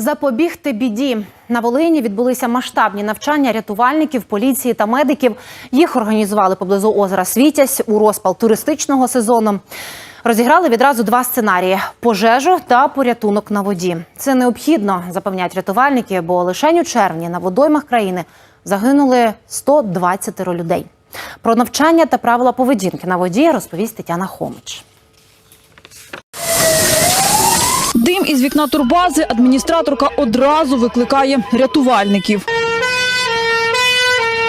Запобігти біді на Волині відбулися масштабні навчання рятувальників, поліції та медиків. Їх організували поблизу озера Світязь у розпал туристичного сезону. Розіграли відразу два сценарії: пожежу та порятунок на воді. Це необхідно, запевняють рятувальники, бо лише у червні на водоймах країни загинули 120 людей. Про навчання та правила поведінки на воді розповість Тетяна Хомич. Із вікна турбази адміністраторка одразу викликає рятувальників.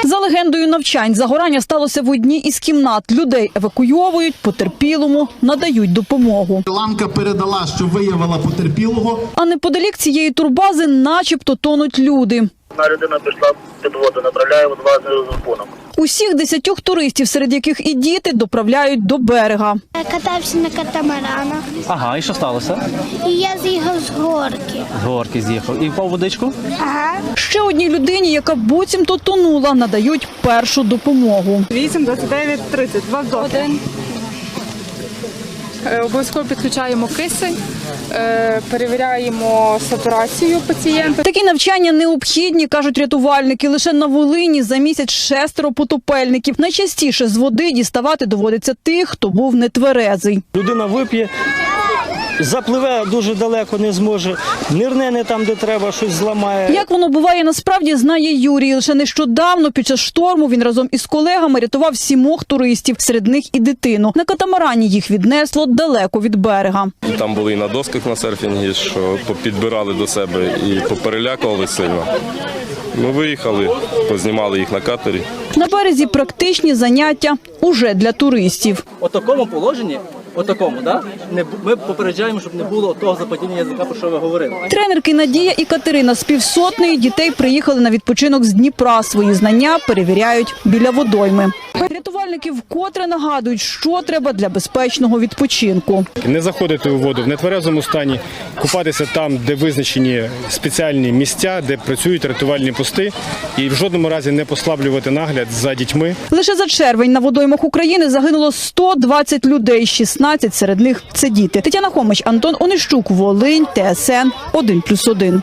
За легендою навчань, загорання сталося в одній із кімнат. Людей евакуйовують, потерпілому надають допомогу. Ланка передала, що виявила потерпілого. А неподалік цієї турбази начебто тонуть люди. Одна людина пішла під воду, направляє в два рахунок. Усіх десятьох туристів, серед яких і діти, доправляють до берега. Я катався на катамаранах, Ага, і що сталося? і я з'їхав з горки. З горки з'їхав. І впав водичку? Ага. Ще одній людині, яка буцімто тонула, надають першу допомогу. 8, 29, 30. Два вдохи. Е, Обов'язково підключаємо кисень, е, перевіряємо сатурацію пацієнта. Такі навчання необхідні, кажуть рятувальники. Лише на Волині за місяць шестеро потопельників. Найчастіше з води діставати доводиться тих, хто був нетверезий. Людина вип'є, запливе дуже далеко, не зможе, нирне не там, де треба, щось зламає. Як воно буває насправді, знає Юрій. Лише нещодавно під час шторму він разом із колегами рятував сімох туристів, серед них і дитину. На катамарані їх віднесло далеко від берега. Там були і на досках на серфінгі, що підбирали до себе і поперелякували сильно. Ми виїхали, познімали їх на катері. На березі практичні заняття уже для туристів. У такому положенні, у такому, да? Не, ми попереджаємо, щоб не було того западіння язика, про що ви говорили. Тренерки Надія і Катерина з півсотної дітей приїхали на відпочинок з Дніпра. Свої знання перевіряють біля водойми. Рятувальники вкотре нагадують, що треба для безпечного відпочинку. не заходити у воду в нетверезому стані, купатися там, де визначені спеціальні місця, де працюють рятувальні пости, і в жодному разі не послаблювати нагляд за дітьми. Лише за червень на водоймах України загинуло 120 людей, 16 серед них це діти. Тетяна Хомич, Антон Онищук, Волинь, ТСН 1+,1.